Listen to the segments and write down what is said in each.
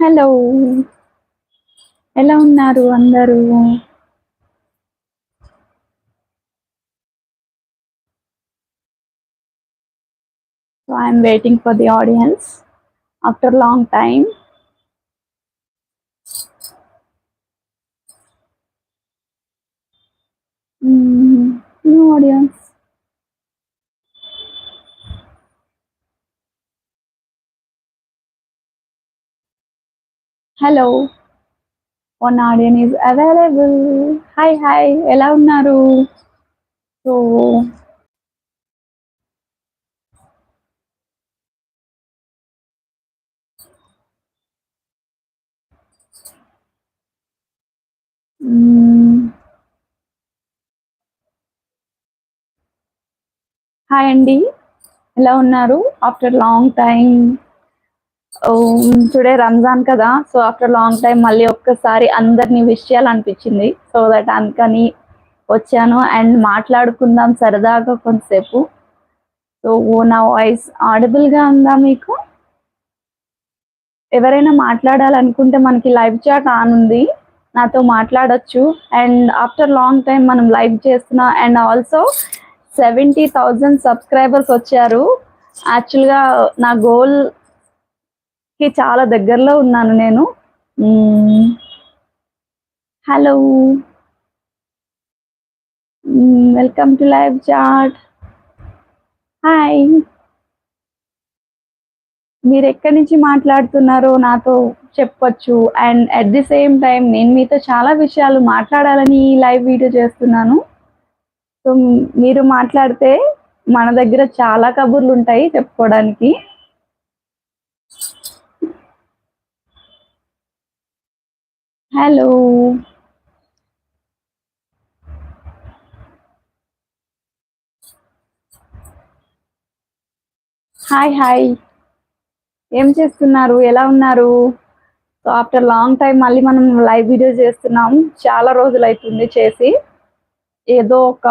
Hello ఎలా ఉన్నారు అందరూ So I'm waiting for the audience after long time. Mm, no hello one audience is available hi hi ఎలా ఉన్నారు? So hi అండి ఎలా ఉన్నారు? After long time today Ramzan కదా సో ఆఫ్టర్ లాంగ్ టైం మళ్ళీ ఒక్కసారి అందరినీ విష్ చేయాలనిపించింది. సో దట్ అందుకని వచ్చాను అండ్ మాట్లాడుకుందాం సరదాగా కొంతసేపు. సో నా వాయిస్ ఆడిబుల్గా ఉందా మీకు? ఎవరైనా మాట్లాడాలనుకుంటే మనకి లైవ్ చాట్ ఆన్ ఉంది నాతో మాట్లాడొచ్చు. అండ్ ఆఫ్టర్ లాంగ్ టైం మనం లైవ్ చేస్తున్నా and also seventy thousand subscribers వచ్చారు. యాక్చువల్గా నా గోల్ కి చాలా దగ్గరలో ఉన్నాను నేను. Hello. Welcome to live chat. Hi. మీరు ఎక్కడి నుంచి మాట్లాడుతున్నారో నాతో చెప్పొచ్చు. And at the same time నేను మీతో చాలా విషయాలు మాట్లాడాలని లైవ్ వీడియో చేస్తున్నాను. సో మీరు మాట్లాడితే మన దగ్గర చాలా కబుర్లు ఉంటాయి చెప్పుకోవడానికి. హలో. Hi hi. ఏం చేస్తున్నారు? ఎలా ఉన్నారు? సో ఆఫ్టర్ లాంగ్ టైం మళ్ళీ మనం లైవ్ వీడియో చేస్తున్నాం. చాలా రోజులు అవుతుంది చేసి. ఏదో ఒక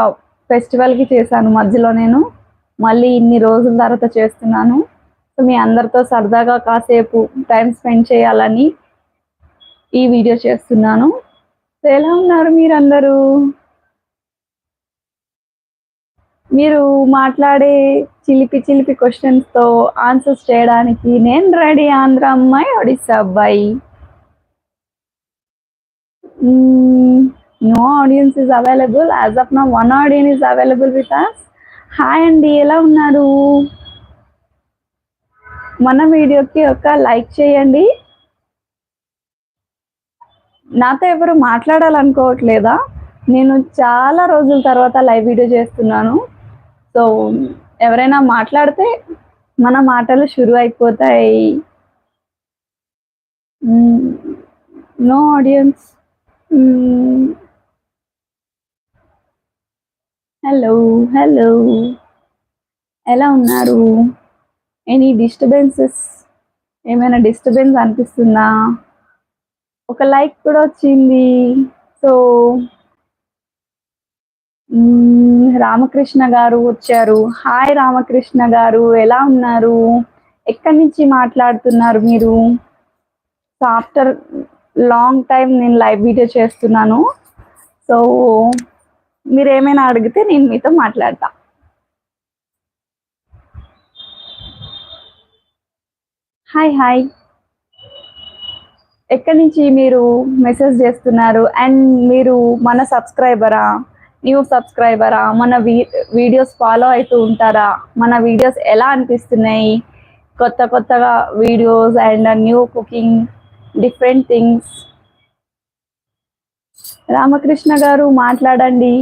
ఫెస్టివల్కి చేశాను మధ్యలో నేను. మళ్ళీ ఇన్ని రోజుల తర్వాత చేస్తున్నాను. సో మీ అందరితో సరదాగా కాసేపు టైం స్పెండ్ చేయాలని ఈ వీడియో చేస్తున్నాను. ఎలా ఉన్నారు మీరందరూ? మీరు మాట్లాడే చిలిపి చిలిపి క్వశ్చన్స్తో ఆన్సర్స్ చేయడానికి నేను రెడీ ఆంధ్ర అమ్మాయి ఒడిస్సా అబ్బాయి. No audience is available as of నా one audience is available with us hi అండి ఎలా ఉన్నారు? మన వీడియోకి ఒక లైక్ చేయండి. నాతో ఎవరు మాట్లాడాలనుకోవట్లేదా? నేను చాలా రోజుల తర్వాత లైవ్ వీడియో చేస్తున్నాను. సో ఎవరైనా మాట్లాడితే మన మాటలు షురు అయిపోతాయి. No audience. Hello hello. ఎలా ఉన్నారు? Any disturbances? ఏమైనా డిస్టర్బెన్స్ అనిపిస్తుందా? ఒక లైక్ కూడా వచ్చింది. సో రామకృష్ణ గారు వచ్చారు. హాయ్ రామకృష్ణ గారు ఎలా ఉన్నారు? ఎక్కడి నుంచి మాట్లాడుతున్నారు మీరు? సో ఆఫ్టర్ లాంగ్ టైం నేను లైవ్ వీడియో చేస్తున్నాను. సో మీరు ఏమైనా అడిగితే నేను మీతో మాట్లాడతా. Hi hi. ఎక్కడి నుంచి మీరు మెసేజ్ చేస్తున్నారు? అండ్ మీరు మన సబ్స్క్రైబరా న్యూ సబ్స్క్రైబరా మన వీడియోస్ ఫాలో అవుతూ ఉంటారా? మన వీడియోస్ ఎలా అనిపిస్తున్నాయి? కొత్త కొత్తగా videos and new cooking different things Ramakrishna గారు మాట్లాడండి.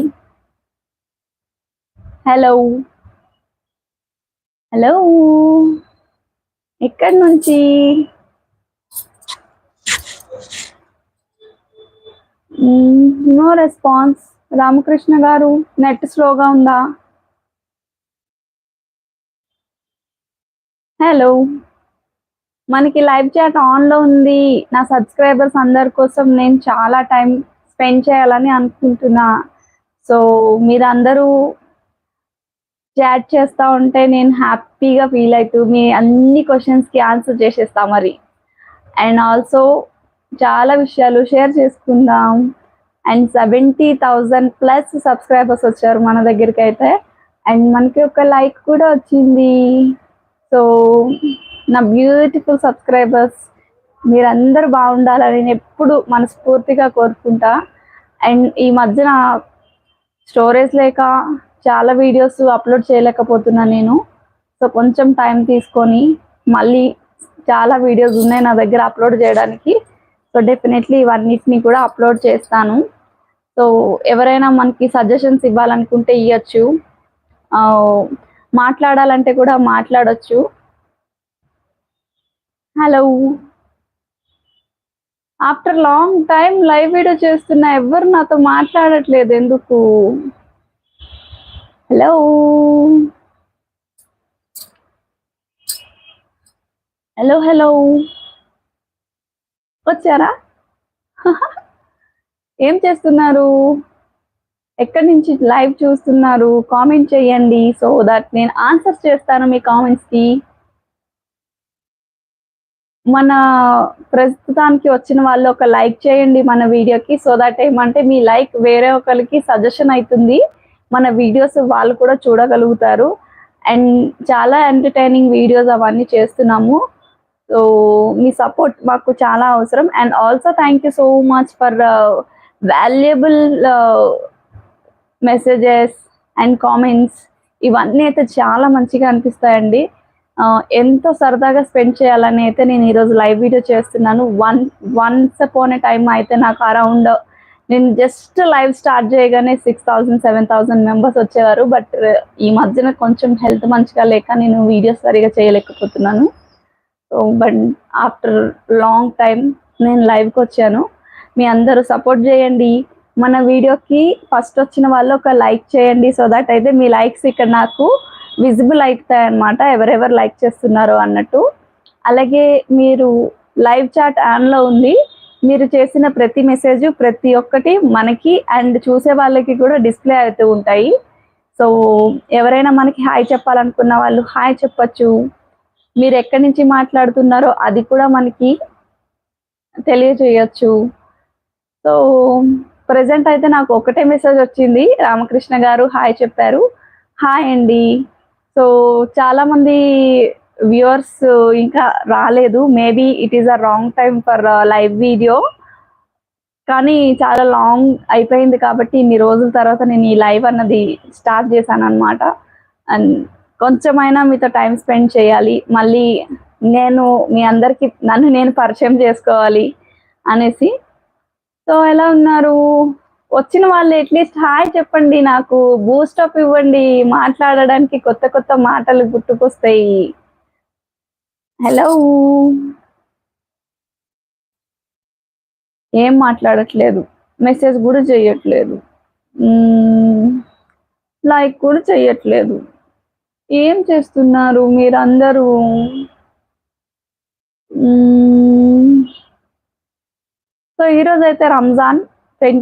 హలో హలో ఎక్కడి నుంచి నో రెస్పాన్స్. రామకృష్ణ గారు నెట్ స్లోగా ఉందా? హలో. మనకి లైవ్ చాట్ ఆన్లో ఉంది. నా సబ్స్క్రైబర్స్ అందరి కోసం నేను చాలా టైం స్పెండ్ చేయాలని అనుకుంటున్నా. సో మీరందరూ చాట్ చేస్తూ ఉంటే నేను హ్యాపీగా ఫీల్ అవుతూ మీ అన్ని క్వశ్చన్స్కి ఆన్సర్ చేసేస్తా మరి. అండ్ ఆల్సో చాలా విషయాలు షేర్ చేసుకుందాం. And seventy thousand plus subscribers వచ్చారు మన దగ్గరికి అయితే. అండ్ మనకి ఒక లైక్ కూడా వచ్చింది. సో నా బ్యూటిఫుల్ సబ్స్క్రైబర్స్ మీరందరూ బాగుండాలని నేను ఎప్పుడు మనస్ఫూర్తిగా కోరుకుంటా. అండ్ ఈ మధ్యన స్టోరేజ్ లేక చాలా వీడియోస్ అప్లోడ్ చేయలేకపోతున్నా నేను. సో కొంచెం టైం తీసుకొని మళ్ళీ చాలా వీడియోస్ ఉన్నాయి నా దగ్గర అప్లోడ్ చేయడానికి. సో డెఫినెట్లీ ఇవన్నిటిని కూడా అప్లోడ్ చేస్తాను. సో ఎవరైనా మనకి సజెషన్స్ ఇవ్వాలనుకుంటే ఇవ్వచ్చు మాట్లాడాలంటే కూడా మాట్లాడొచ్చు. Hello after long time live video చేస్తున్నా ఎవరు నాతో మాట్లాడట్లేదు ఎందుకు? హలో హలో హలో వచ్చారా? ఏం చేస్తున్నారు? ఎక్కడి నుంచి లైవ్ చూస్తున్నారు? కామెంట్ చేయండి సో దట్ నేను ఆన్సర్ చేస్తాను మీ కామెంట్స్కి మన ప్రస్తుతానికి వచ్చిన వాళ్ళు ఒక లైక్ చేయండి మన వీడియోకి సో దట్ ఏమంటే మీ లైక్ వేరే ఒకరికి సజెషన్ అవుతుంది. మన వీడియోస్ వాళ్ళు కూడా చూడగలుగుతారు. అండ్ చాలా ఎంటర్టైనింగ్ వీడియోస్ అవన్నీ చేస్తున్నాము. సో మీ సపోర్ట్ మాకు చాలా అవసరం. And also thank you so much for valuable messages and comments ఇవన్నీ అయితే చాలా మంచిగా అనిపిస్తాయండి. Uh, ఎంతో సరదాగా స్పెండ్ చేయాలని అయితే నేను ఈరోజు లైవ్ వీడియో చేస్తున్నాను. One once upon a time అయితే నాకు అరౌండ్ నేను జస్ట్ లైవ్ స్టార్ట్ చేయగానే six thousand seven thousand members వచ్చేవారు. బట్ uh, ఈ మధ్యన కొంచెం హెల్త్ మంచిగా లేక నేను వీడియోస్ సరిగా చేయలేకపోతున్నాను. So but after long time నేను లైవ్కి వచ్చాను. మీ అందరూ సపోర్ట్ చేయండి. మన వీడియోకి ఫస్ట్ వచ్చిన వాళ్ళు ఒక లైక్ చేయండి సో దట్ అయితే మీ లైక్స్ ఇక్కడ నాకు విజిబుల్ అవుతాయి అనమాట ఎవరెవరు లైక్ చేస్తున్నారో అన్నట్టు. అలాగే మీరు లైవ్ చాట్ ఆన్లో ఉంది. మీరు చేసిన ప్రతి మెసేజ్ ప్రతి ఒక్కటి మనకి అండ్ చూసే వాళ్ళకి కూడా డిస్ప్లే అవుతూ ఉంటాయి. సో ఎవరైనా మనకి హాయ్ చెప్పాలనుకున్న వాళ్ళు హాయ్ చెప్పచ్చు. మీరు ఎక్కడి నుంచి మాట్లాడుతున్నారో అది కూడా మనకి తెలియజేయచ్చు. సో ప్రజెంట్ అయితే నాకు ఒకటే మెసేజ్ వచ్చింది. రామకృష్ణ గారు హాయ్ చెప్పారు. హాయ్ అండి. సో చాలా మంది వ్యూవర్స్ ఇంకా రాలేదు. Maybe it is a wrong time for live video కానీ చాలా లాంగ్ అయిపోయింది కాబట్టి ఇన్ని రోజుల తర్వాత నేను ఈ లైవ్ అన్నది స్టార్ట్ చేశాను అనమాట అండ్ కొంచెమైనా మీతో టైం స్పెండ్ చేయాలి మళ్ళీ నేను మీ అందరికి నన్ను నేను పరిచయం చేసుకోవాలి అనేసి. సో ఎలా ఉన్నారు? వచ్చిన వాళ్ళు అట్లీస్ట్ హాయ్ చెప్పండి నాకు బూస్ట్ అప్ ఇవ్వండి మాట్లాడడానికి కొత్త కొత్త మాటలు గుర్తుకొస్తాయి. హలో ఏం మాట్లాడట్లేదు మెసేజ్ కూడా చేయట్లేదు. Hmm, లైక్ కూడా చేయట్లేదు. ఏం చేస్తున్నారు మీరందరూ? సో ఈరోజు అయితే Ramzan ten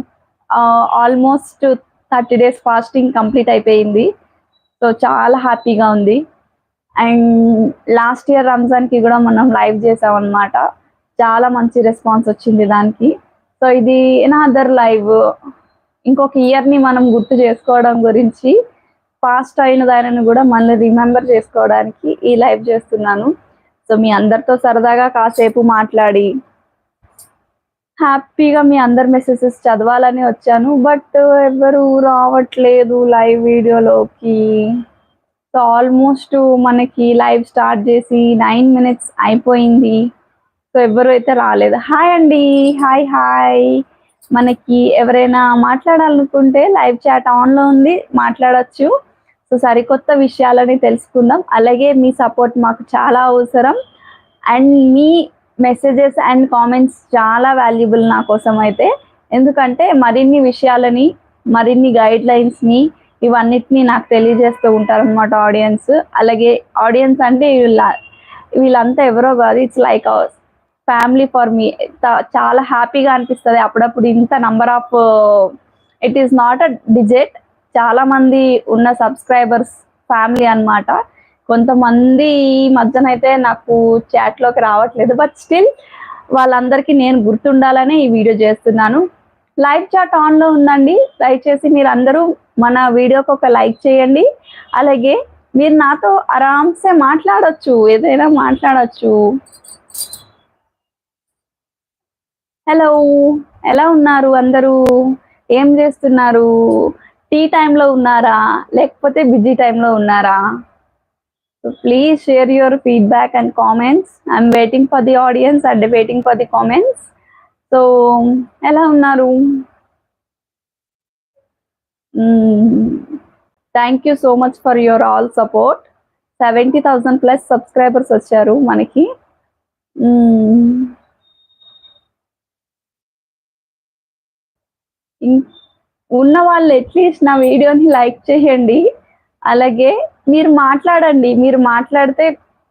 almost thirty days fasting complete అయిపోయింది. సో చాలా హ్యాపీగా ఉంది. అండ్ లాస్ట్ ఇయర్ రంజాన్కి కూడా మనం లైవ్ చేసాం అనమాట చాలా మంచి రెస్పాన్స్ వచ్చింది దానికి. సో ఇది అదర్ లైవ్. ఇంకొక ఇయర్ని మనం గుర్తు చేసుకోవడం గురించి పాస్ట్ అయిన దానిని కూడా మళ్ళీ రిమెంబర్ చేసుకోవడానికి ఈ లైవ్ చేస్తున్నాను. సో మీ అందరితో సరదాగా కాసేపు మాట్లాడి హ్యాపీగా మీ అందరి మెసేజెస్ చదవాలని వచ్చాను. బట్ ఎవరు రావట్లేదు లైవ్ వీడియోలోకి సో ఆల్మోస్ట్ మనకి లైవ్ స్టార్ట్ చేసి నైన్ మినిట్స్ అయిపోయింది. సో ఎవరు అయితే రాలేదు. హాయ్ అండి. హాయ్ హాయ్ మనకి ఎవరైనా మాట్లాడాలనుకుంటే లైవ్ చాట్ ఆన్లో ఉంది. మాట్లాడచ్చు. సో సరికొత్త విషయాలని తెలుసుకుందాం. అలాగే మీ సపోర్ట్ మాకు చాలా అవసరం. అండ్ మీ మెసేజెస్ అండ్ కామెంట్స్ చాలా వాల్యుబుల్ నా కోసం అయితే. ఎందుకంటే మరిన్ని విషయాలని మరిన్ని గైడ్ లైన్స్ని ఇవన్నిటిని నాకు తెలియజేస్తూ ఉంటారు అనమాట ఆడియన్స్ అలాగే ఆడియన్స్ అంటే వీళ్ళ వీళ్ళంతా ఎవరో కాదు it's like our family for me చాలా హ్యాపీగా అనిపిస్తుంది అప్పుడప్పుడు ఇంత number of it is not a digit చాలా మంది ఉన్న సబ్స్క్రైబర్స్ ఫ్యామిలీ అన్నమాట. కొంతమంది ఈ మధ్యన అయితే నాకు చాట్లోకి లోకి రావట్లేదు బట్ స్టిల్ వాళ్ళందరికీ నేను గుర్తుండాలని ఈ వీడియో చేస్తున్నాను. లైవ్ చాట్ ఆన్లో ఉందండి. దయచేసి మీరు అందరూ మన వీడియోకి ఒక లైక్ చేయండి. అలాగే మీరు నాతో ఆరామ్సే మాట్లాడచ్చు ఏదైనా మాట్లాడచ్చు. హలో ఎలా ఉన్నారు అందరూ? ఏం చేస్తున్నారు? టీ టైంలో ఉన్నారా? లేకపోతే బిజీ టైంలో ఉన్నారా? So please share your feedback and comments I'm waiting for the audience and waiting for the comments so ఎలా ఉన్నారు? Thank you so much for your all support seventy thousand plus subscribers వచ్చారు మనకి. ఇంకా ఉన్న వాళ్ళు at least నా వీడియోని like చేయండి. అలాగే మీరు మాట్లాడండి. మీరు మాట్లాడితే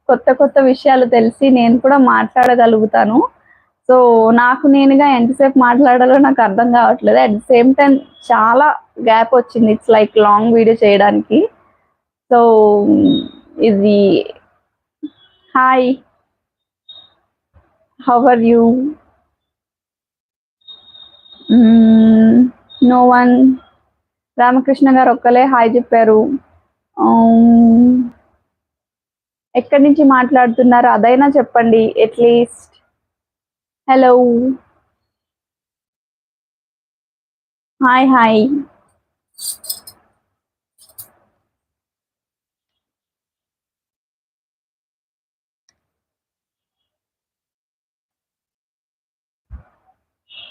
కొత్త కొత్త విషయాలు తెలిసి నేను కూడా మాట్లాడగలుగుతాను. సో నాకు నేనుగా ఎంతసేపు మాట్లాడాలో నాకు అర్థం కావట్లేదు. అట్ ద సేమ్ టైం చాలా గ్యాప్ వచ్చింది. ఇట్స్ లైక్ లాంగ్ వీడియో చేయడానికి. సో ఇది hi how are you no one Ramakrishna గారు ఒక్కలే హాయ్ చెప్పారు. Um, ఎక్కడి నుంచి మాట్లాడుతున్నారు? అదైనా చెప్పండి అట్లీస్ట్ హలో హాయ్ హాయ్